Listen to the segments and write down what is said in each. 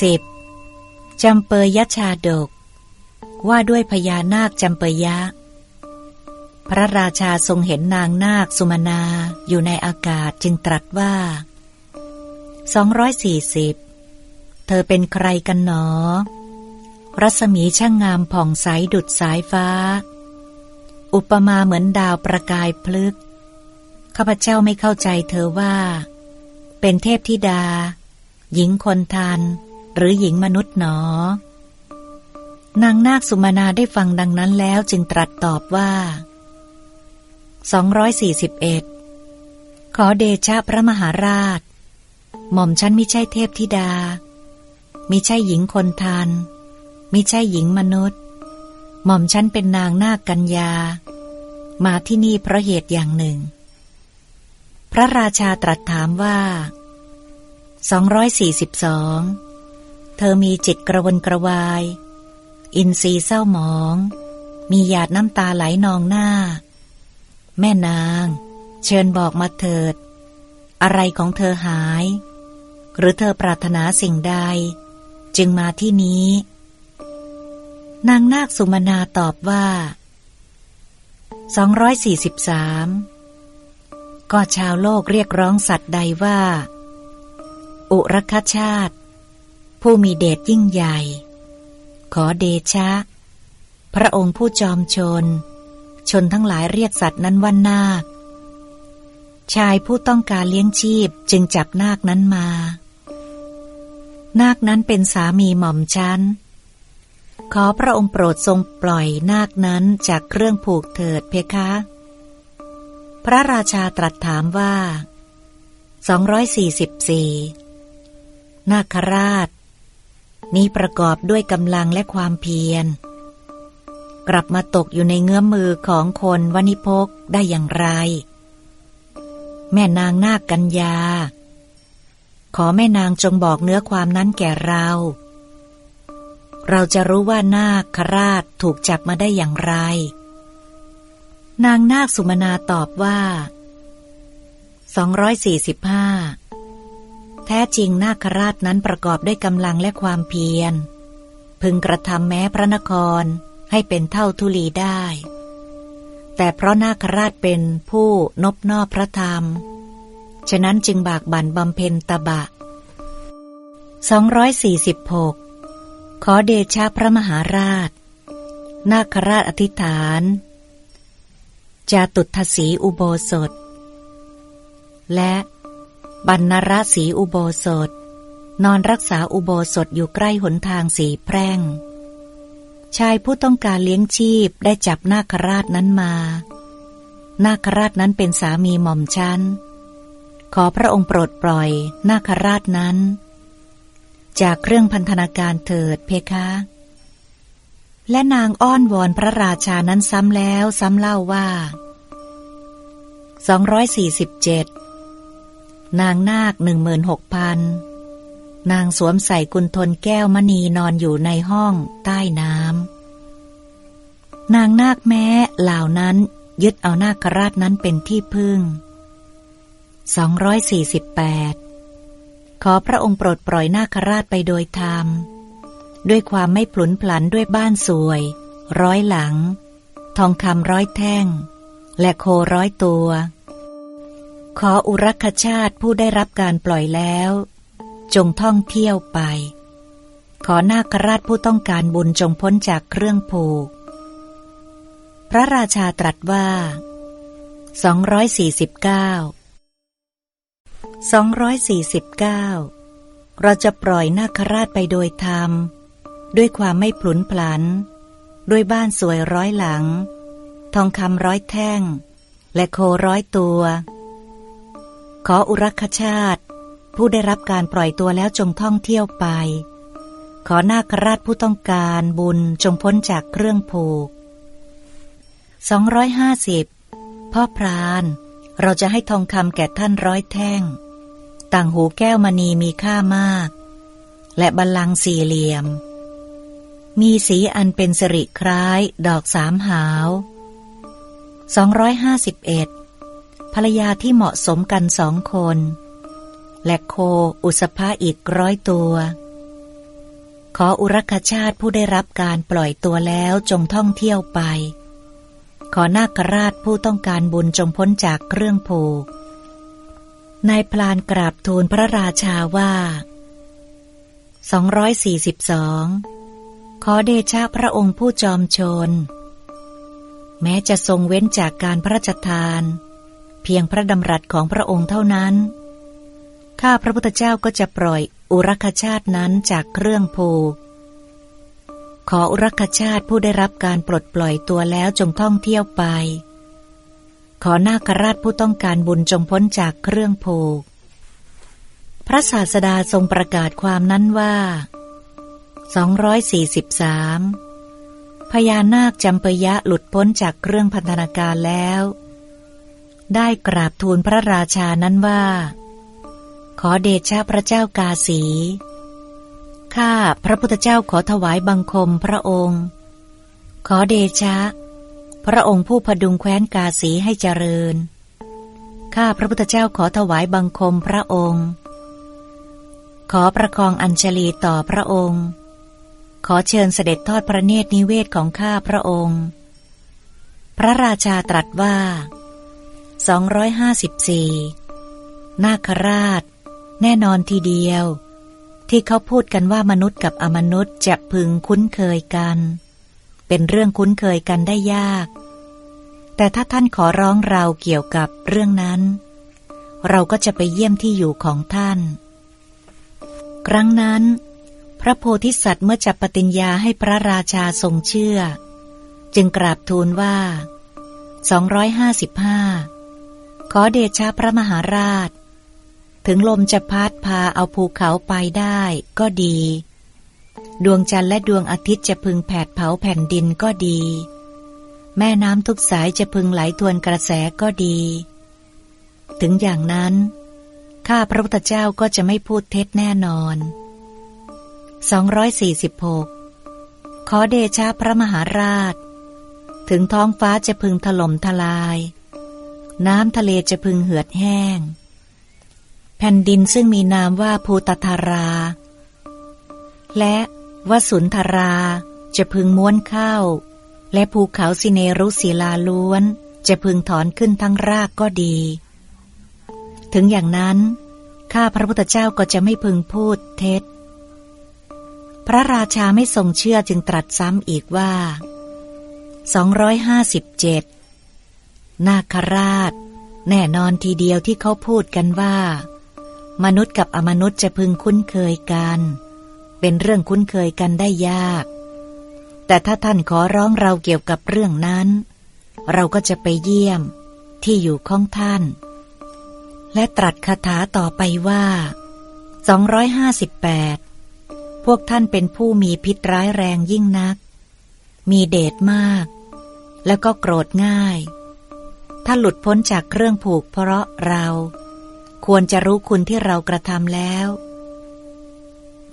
สิบจำเปยยชาดก ว่าด้วยพญานาคจำเปยยะพระราชาทรงเห็นนางนาคสุมนาอยู่ในอากาศจึงตรัสว่า 240 เธอเป็นใครกันหนอ รัศมีช่างงามผ่องใสดุดสายฟ้า อุปมาเหมือนดาวประกายพลึก ข้าพเจ้าไม่เข้าใจเธอว่า เป็นเทพธิดาหญิงคนทัน หรือหญิงมนุษย์หนอ นางนาคสุมาณาได้ฟังดังนั้นแล้วจึงตรัสตอบว่า 241 ขอเดชะพระมหาราช หม่อมฉันม่ใช่เทพธิดา มิใช่หญิงคนทันมิใช่หญิงมนุษย์ หม่อมฉันเป็นนางนาคกัญญา มาที่นี่เพราะเหตุอย่างหนึ่ง พระราชาตรัสถามว่า 242 เธอมีจิตกระวนกระวาย อินทรีย์เศร้าหมอง มีหยาดน้ำตาไหลนองหน้า แม่นาง เชิญบอกมาเถิด อะไรของเธอหาย หรือเธอปรารถนาสิ่งใด จึงมาที่นี้ นางนาคสุมนาตอบว่า 243 ก็ชาวโลกเรียกร้องสัตว์ใดว่า อุรคชาติ ผู้มีเดชยิ่งใหญ่ ขอเดชะ พระองค์ผู้จอมชน ชนทั้งหลายเรียกสัตว์นั้นว่านาค ชายผู้ต้องการเลี้ยงชีพจึงจับนาคนั้นมา นาคนั้นเป็นสามีหม่อมชันขอพระองค์โปรดทรงปล่อยนาคนั้นจากเครื่องผูกเถิดเพคะ พระราชาตรัสถามว่า 244 นาคราช นี้ประกอบด้วยกำลังและความเพียร กลับมาตกอยู่ในเงื้อมมือของคนวณิพกได้อย่างไร แม่นางนาคกัญญา ขอแม่นางจงบอกเนื้อความนั้นแก่เรา เราจะรู้ว่านาคคราชถูกจับมาได้อย่างไร นางนาคสุมนาตอบว่า 245 แท้จริงนาคราชนั้นประกอบด้วยกำลังและความเพียร พึงกระทำแม้พระนครให้เป็นเท่าทุลีได้ แต่เพราะนาคราชเป็นผู้นบนอบพระธรรม ฉะนั้นจึงบากบั่นบำเพ็ญตบะ 246 ขอเดชะพระมหาราช นาคราชอธิษฐานจาตุทศีอุโบสถ และ บรรณรศีอุโบสถ นอนรักษาอุโบสถอยู่ใกล้หนทางสีแพร่ง ชายผู้ต้องการเลี้ยงชีพได้จับนาคราชนั้นมา นาคราชนั้นเป็นสามีหม่อมชัน ขอพระองค์โปรดปล่อยนาคราชนั้น จากเครื่องพันธนาการเถิดเพคะ และนางอ้อนวอนพระราชานั้นซ้ำแล้วซ้ำเล่าว่า 247 นางนาคหนึ่งหมื่นหกพันนางสวมใส่กุนทนแก้วมณีนอนอยู่ในห้องใต้น้ำ นางนาคแม้เหล่านั้นยึดเอานาคราชนั้นเป็นที่พึ่ง 248 ขอพระองค์โปรดปล่อยนาคราชไปโดยธรรม ด้วยความไม่ผลุนผลันด้วยบ้านสวย ร้อยหลัง ทองคำร้อยแท่ง และโคร้อยตัว ขออุรักชาติผู้ได้รับการปล่อยแล้ว จงท่องเที่ยวไป ขอนาคราชผู้ต้องการบุญจงพ้นจากเครื่องผูก พระราชาตรัสว่า 249 249 เราจะปล่อยนาคราชไปโดยธรรม ด้วยความไม่ผลุนพลัน ด้วยบ้านสวยร้อยหลัง ทองคำร้อยแท่ง และโคร้อยตัว ขออุรักชาติ ผู้ได้รับการปล่อยตัวแล้วจงท่องเที่ยวไป ขอนาคราชผู้ต้องการบุญจงพ้นจากเครื่องผูก 250 พ่อพราน เราจะให้ทองคำแก่ท่านร้อยแท่ง ต่างหูแก้วมณีมีค่ามาก และบัลลังก์สี่เหลี่ยม มีสีอันเป็นสิริคล้าย ดอกสามหาว 251 ภรรยาที่เหมาะสมกันสองคน และโคอุสภาอีกร้อยตัว ขออุรักชาติผู้ได้รับการปล่อยตัวแล้วจงท่องเที่ยวไป ขอนาคราชผู้ต้องการบุญจงพ้นจากเครื่องผูกนายพลานกราบทูลพระราชาว่า 242 ขอเดชะพระองค์ผู้จอมชน แม้จะทรงเว้นจากการพระราชทาน เพียงพระดำรัสของพระองค์เท่านั้น ข้าพระพุทธเจ้าก็จะปล่อยอุรักชาตินั้นจากเครื่องผูก ขออุรักชาติผู้ได้รับการปลดปล่อยตัวแล้วจงท่องเที่ยวไป ขอนาคราชผู้ต้องการบุญจงพ้นจากเครื่องผูก พระศาสดาทรงประกาศความนั้นว่า 243 พญานาคจำปยะหลุดพ้นจากเครื่องพันธนาการแล้ว ได้กราบทูลพระราชานั้นว่า ขอเดชะพระเจ้ากาสี ข้าพระพุทธเจ้าขอถวายบังคมพระองค์ ขอเดชะ พระองค์ผู้พดุงแคว้นกาสีให้เจริญ ข้าพระพุทธเจ้าขอถวายบังคมพระองค์ ขอประคองอัญชลีต่อพระองค์ ขอเชิญเสด็จทอดพระเนตรนิเวศของข้าพระองค์ พระราชาตรัสว่า 254 นาคราช แน่นอนทีเดียว ที่เขาพูดกันว่ามนุษย์กับอมนุษย์จะพึงคุ้นเคยกัน เป็นเรื่องคุ้นเคยกันได้ยาก แต่ถ้าท่านขอร้องเราเกี่ยวกับเรื่องนั้น เราก็จะไปเยี่ยมที่อยู่ของท่าน ครั้งนั้น พระโพธิสัตว์เมื่อจับปฏิญญาให้พระราชาทรงเชื่อ จึงกราบทูลว่า 255 ขอเดชะพระมหาราช ถึงลมจะพัดพาเอาภูเขาไปได้ก็ดี ดวงจันทร์และดวงอาทิตย์จะพึงแผดเผาแผ่นดินก็ดี แม่น้ำทุกสายจะพึงไหลทวนกระแสก็ดี ถึงอย่างนั้น ข้าพระพุทธเจ้าก็จะไม่พูดเท็จแน่นอน 246 ขอเดชะพระมหาราช ถึงท้องฟ้าจะพึงถล่มทลาย น้ำทะเลจะพึงเหือดแห้ง แผ่นดินซึ่งมีนามว่าภูตธารา และวสุนธาราจะพึงม้วนเข้า และภูเขาสิเนรุศิลาล้วน จะพึงถอนขึ้นทั้งรากก็ดี ถึงอย่างนั้นข้าพระพุทธเจ้าก็จะไม่พึงพูดเท็จ พระราชาไม่ทรงเชื่อจึงตรัสซ้ำอีกว่า 257 นาคราช แน่นอนทีเดียวที่เขาพูดกันว่า มนุษย์กับอมนุษย์จะพึงคุ้นเคยกัน เป็นเรื่องคุ้นเคยกันได้ยาก แต่ถ้าท่านขอร้องเราเกี่ยวกับเรื่องนั้น เราก็จะไปเยี่ยมที่อยู่ของท่าน และตรัสคาถาต่อไปว่า 258 พวกท่านเป็นผู้มีพิษร้ายแรงยิ่งนัก มีเดชมาก แล้วก็โกรธง่าย ถ้าหลุดพ้นจากเครื่องผูกเพราะเรา ควรจะรู้คุณที่เรากระทำแล้ว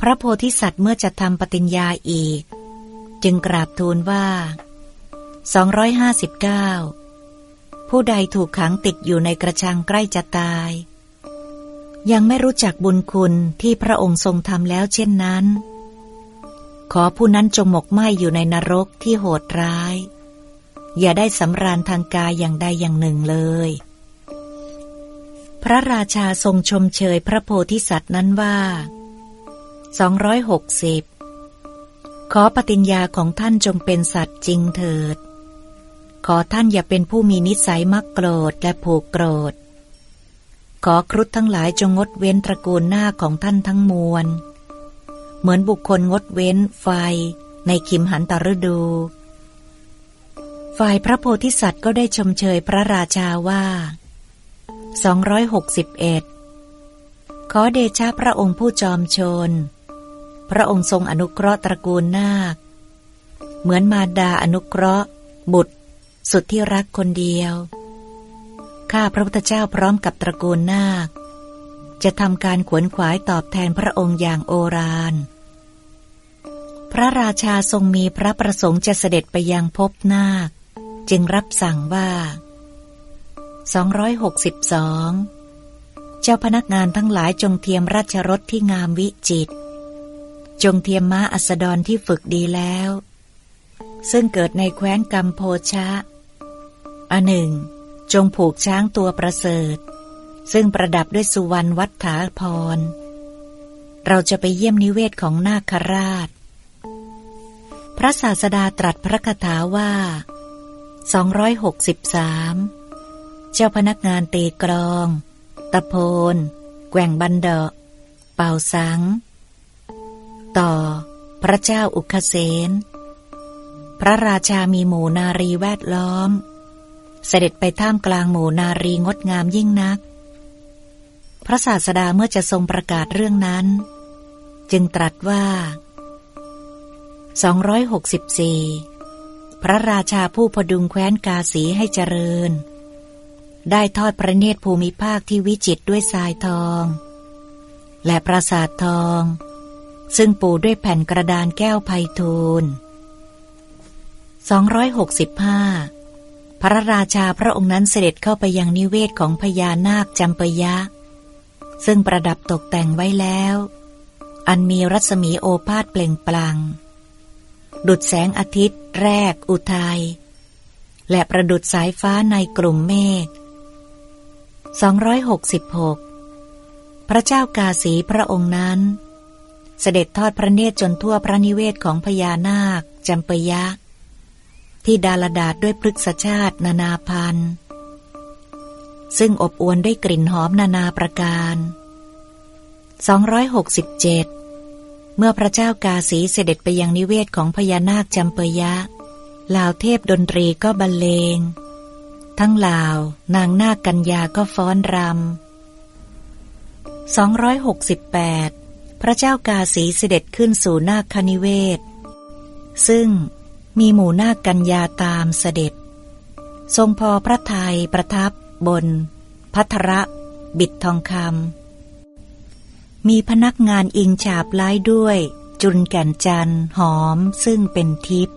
พระโพธิสัตว์เมื่อจะทำปฏิญญาอีก จึงกราบทูลว่า 259 ผู้ใดถูกขังติดอยู่ในกระชังใกล้จะตาย ยังไม่รู้จักบุญคุณที่พระองค์ทรงทำแล้วเช่นนั้น ขอผู้นั้นจงหมกไหมอยู่ในนรกที่โหดร้าย อย่าได้สำราญทางกายอย่างใดอย่างหนึ่งเลย พระราชาทรงชมเชยพระโพธิสัตว์นั้นว่า 260 ขอปฏิญญาของท่านจงเป็นสัตว์จริงเถิด ขอท่านอย่าเป็นผู้มีนิสัยมักโกรธและผูกโกรธ ขอครุฑทั้งหลายจงงดเว้นตระกูลหน้าของท่านทั้งมวล เหมือนบุคคลงดเว้นไฟในคิมหันตฤดู ฝ่ายพระโพธิสัตว์ก็ได้ชมเชยพระราชาว่า 261 ขอเดชะพระองค์ผู้จอมชน พระองค์ทรงอนุเคราะห์ตระกูลนาค เหมือนมาดาอนุเคราะห์ บุตร สุดที่รักคนเดียว ข้าพระพุทธเจ้าพร้อมกับตระกูลนาค จะทำการขวนขวายตอบแทนพระองค์อย่างโอรานพระราชาทรงมีพระประสงค์จะเสด็จไปยังพบนาค จึงรับสั่งว่า 262 เจ้าพนักงานทั้งหลายจงเทียมราชรถที่งามวิจิต จงเทียมม้าอัสดรที่ฝึกดีแล้ว ซึ่งเกิดในแคว้นกัมโพชะอันหนึ่ง จงผูกช้างตัวประเสริฐ ซึ่งประดับด้วยสุวรรณวัฏฐาพร เราจะไปเยี่ยมนิเวศของนาคราช พระศาสดาตรัสพระคาถาว่า 263 เจ้าพนักงานตีกรอง ตะโพน แกว่งบันเดาะเป่าสัง ต่อ พระเจ้าอุคเสน พระราชามีหมู่นารีแวดล้อม เสด็จไปท่ามกลางหมู่นารีงดงามยิ่งนัก พระศาสดาเมื่อจะทรงประกาศเรื่องนั้น จึงตรัสว่า 264 พระราชาผู้พดุงแคว้นกาสีให้เจริญ ได้ทอดพระเนตรภูมิภาคที่วิจิตด้วยทรายทอง และปราสาททอง ซึ่งปูด้วยแผ่นกระดานแก้วไพทูล265 พระราชาพระองค์นั้นเสด็จเข้าไปยังนิเวศของพญานาคจำปยะ ซึ่งประดับตกแต่งไว้แล้ว อันมีรัศมีโอภาสเปล่งปลัง ดุดแสงอาทิตย์แรกอุทัย และประดุดสายฟ้าในกลุ่มเมฆ 266 พระเจ้ากาสีพระองค์นั้น เสด็จทอดพระเนตรจนทั่วพระนิเวศของพญานาคจำปยะ ที่ดาลดาษด้วยพฤกษชาตินานาพันธ์ซึ่งอบอวลด้วยกลิ่นหอมนานาประการ 267 เมื่อพระเจ้ากาสีเสด็จไปยังนิเวศของพญานาคจำเปยะลาวเทพดนตรีก็บรรเลง ทั้งลาว นางนาคกัญญาก็ฟ้อนรำ268 พระเจ้ากาสีเสด็จขึ้นสู่นาคคณิเวศ ซึ่งมีหมู่นาคกัญญาตามเสด็จ ทรงพอพระทัยประทับบน พัทระ บิดทองคำ มีพนักงานอิงฉาบไล้ด้วย จุนแก่นจันหอมซึ่งเป็นทิพย์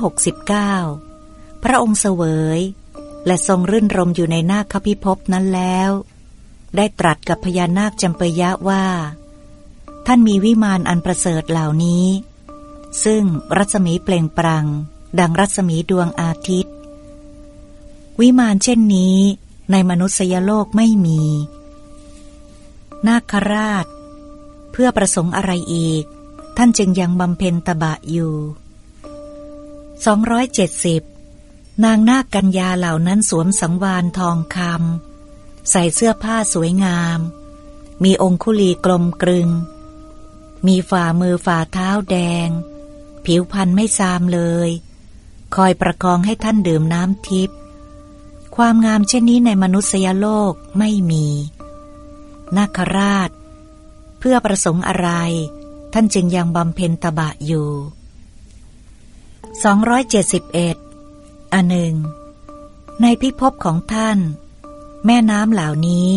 269 พระองค์เสวย และทรงรื่นรมอยู่ในนาคพิภพนั้นแล้ว ได้ตรัสกับพญานาคจำปยะว่า ท่านมีวิมานอันประเสริฐเหล่านี้ ซึ่งรัศมีเปล่งปรัง ดังรัศมีดวงอาทิตย์ วิมานเช่นนี้ในมนุษยโลกไม่มี นาคราช เพื่อประสงค์อะไรอีก ท่านจึงยังบำเพ็ญตบะอยู่ 270 นางนาคกัญญาเหล่านั้นสวมสังวานทองคำใส่เสื้อผ้าสวยงาม มีองคุลีกลมกลึง มีฝ่ามือฝ่าเท้าแดง ผิวพรรณไม่ซามเลย คอยประคองให้ท่านดื่มน้ำทิพย์ความงามเช่นนี้ในมนุษยโลกไม่มี นาคราช เพื่อประสงค์อะไร ท่านจึงยังบำเพ็ญตบะอยู่ 271อันหนึ่ง ในพิภพของท่าน แม่น้ำเหล่านี้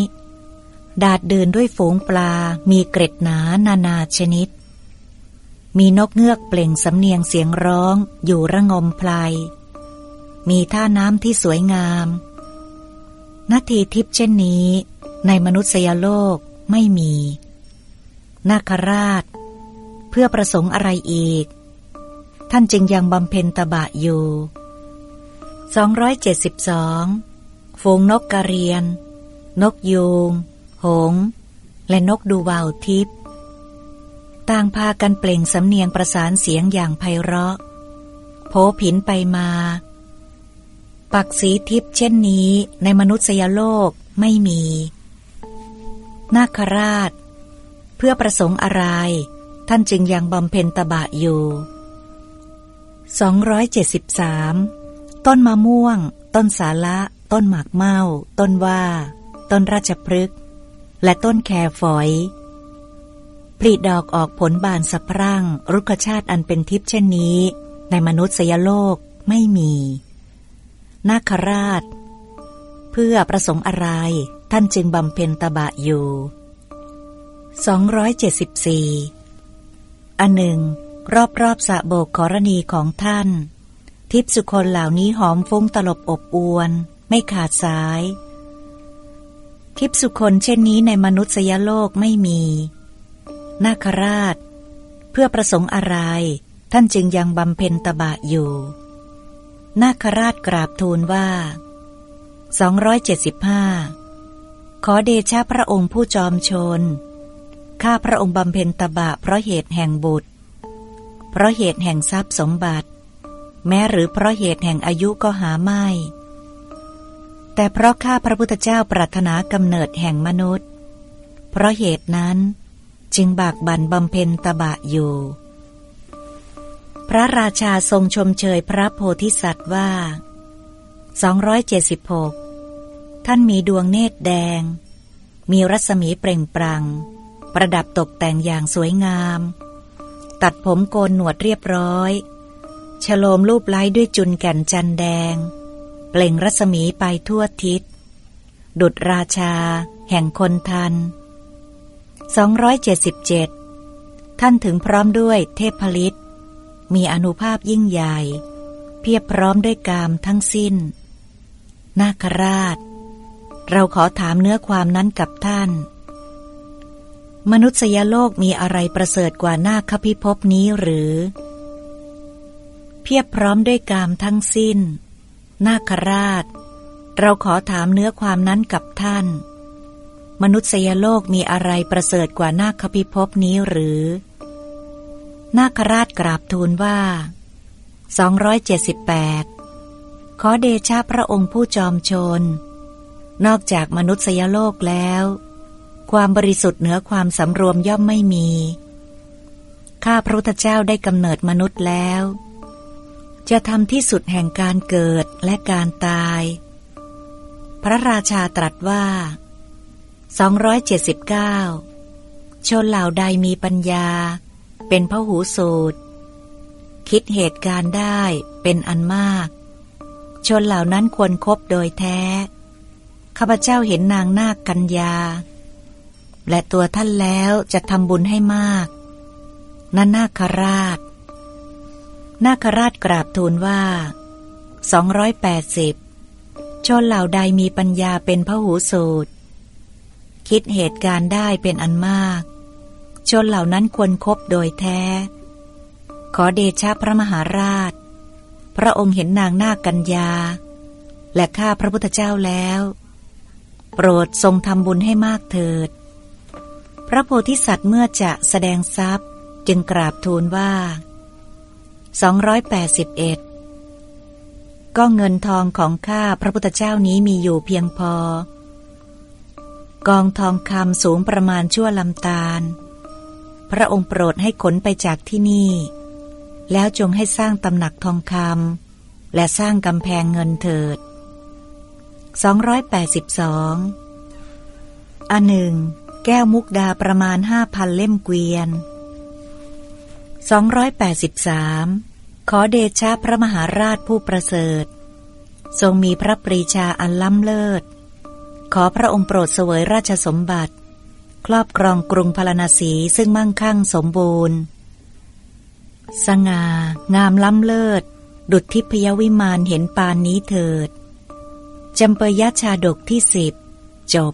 ดาดเดินด้วยฝูงปลา มีเกร็ดหนานานาชนิด มีนกเงือกเปล่งสำเนียงเสียงร้องอยู่ระงมพลายมีท่าน้ำที่สวยงาม นาทีทิพย์เช่นนี้ ในมนุษยโลกไม่มี นาคราช เพื่อประสงค์อะไรอีก ท่านจึงยังบำเพ็ญตบะอยู่ 272 ฝูงนกกระเรียน นกยูง หง และนกดูวาวทิพย์ต่างพากันเปล่งสำเนียงประสานเสียงอย่างไพเราะ โผผินไปมา ปักสีทิพย์เช่นนี้ในมนุษยโลกไม่มี นาคราช เพื่อประสงค์อะไร ท่านจึงยังบำเพ็ญตบะอยู่ 273 ต้นมะม่วง ต้นสาละ ต้นหมากเมาต้นว่า ต้นราชพฤกษ์และต้นแคฝอยผลิดอกออกผลบานสะพรั่ง รุกชาติอันเป็นทิพย์เช่นนี้ ในมนุษยโลกไม่มี นาคราช เพื่อประสงค์อะไร ท่านจึงบำเพ็ญตบะอยู่ 274 อันหนึ่ง รอบรอบสะโบกขรณีของท่าน ทิพสุคนเหล่านี้หอมฟุ้งตลบอบอวน ไม่ขาดสาย ทิพสุคนเช่นนี้ในมนุษยโลกไม่มี นาคราช เพื่อประสงค์อะไร ท่านจึงยังบำเพ็ญตบะอยู่ นาคราชกราบทูลว่า 275 ขอเดชะพระองค์ผู้จอมชน ข้าพระองค์บำเพ็ญตบะเพราะเหตุแห่งบุตร เพราะเหตุแห่งทรัพย์สมบัติ แม้หรือเพราะเหตุแห่งอายุก็หาไม่ แต่เพราะข้าพระพุทธเจ้าปรารถนากำเนิดแห่งมนุษย์ เพราะเหตุนั้นจึงบากบั่นบำเพ็ญตบะอยู่ พระราชาทรงชมเชยพระโพธิสัตว์ว่า 276 ท่านมีดวงเนตรแดง มีรัศมีเปล่งปรัง ประดับตกแต่งอย่างสวยงาม ตัดผมโกนหนวดเรียบร้อยฉโลมรูปไล้ด้วยจุนแก่นจันแดง เปล่งรัศมีไปทั่วทิศ ดุดราชา แห่งคนทัน 277 ท่านถึงพร้อมด้วยเทพผลิต มีอนุภาพยิ่งใหญ่ เพียบพร้อมด้วยกามทั้งสิ้น นาคราช เราขอถามเนื้อความนั้นกับท่าน มนุษยโลกมีอะไรประเสริฐกว่านาคพิภพนี้หรือ เพียบพร้อมด้วยกามทั้งสิ้น นาคราช เราขอถามเนื้อความนั้นกับท่าน มนุษยโลกมีอะไรประเสริฐกว่านาคพิภพนี้หรือ นาคราชกราบทูลว่า 278 ขอเดชะพระองค์ผู้จอมชน นอกจากมนุษยโลกแล้ว ความบริสุทธิ์เหนือความสำรวมย่อมไม่มี ข้าพระพุทธเจ้าได้กำเนิดมนุษย์แล้ว จะทำที่สุดแห่งการเกิดและการตาย พระราชาตรัสว่า 279 ชนเหล่าใดมีปัญญา เป็นพหูสูตร คิดเหตุการณ์ได้เป็นอันมาก ชนเหล่านั้นควรครบโดยแท้ ข้าพเจ้าเห็นนางนาคกัญญา และตัวท่านแล้วจะทำบุญให้มากนั่นนาคราช นาคราชกราบทูลว่า 280 ชนเหล่าใดมีปัญญาเป็นพระหูสูตร คิดเหตุการณ์ได้เป็นอันมาก ชนเหล่านั้นควรครบโดยแท้ ขอเดชะพระมหาราช พระองค์เห็นนางนาคกัญญาและข้าพระพุทธเจ้าแล้ว โปรดทรงทำบุญให้มากเถิด พระโพธิสัตว์เมื่อจะแสดงทรัพย์จึงกราบทูลว่า 281 ก็เงินทองของข้าพระพุทธเจ้านี้มีอยู่เพียงพอ กองทองคำสูงประมาณชั่วลำตาล พระองค์โปรดให้ขนไปจากที่นี่ แล้วจงให้สร้างตำหนักทองคำและสร้างกำแพงเงินเถิด 282 อันหนึ่ง แก้วมุกดาประมาณห้าพันเล่มเกวียน 283 ขอเดชะพระมหาราชผู้ประเสริฐ ทรงมีพระปรีชาอันล้ำเลิศ ขอพระองค์โปรดเสวยราชสมบัติ ครอบครองกรุงพาราณสีซึ่งมั่งคั่งสมบูรณ์ สง่างามล้ำเลิศ ดุจทิพยวิมานเห็นปานนี้เถิด จำเปยยชาดกที่สิบจบ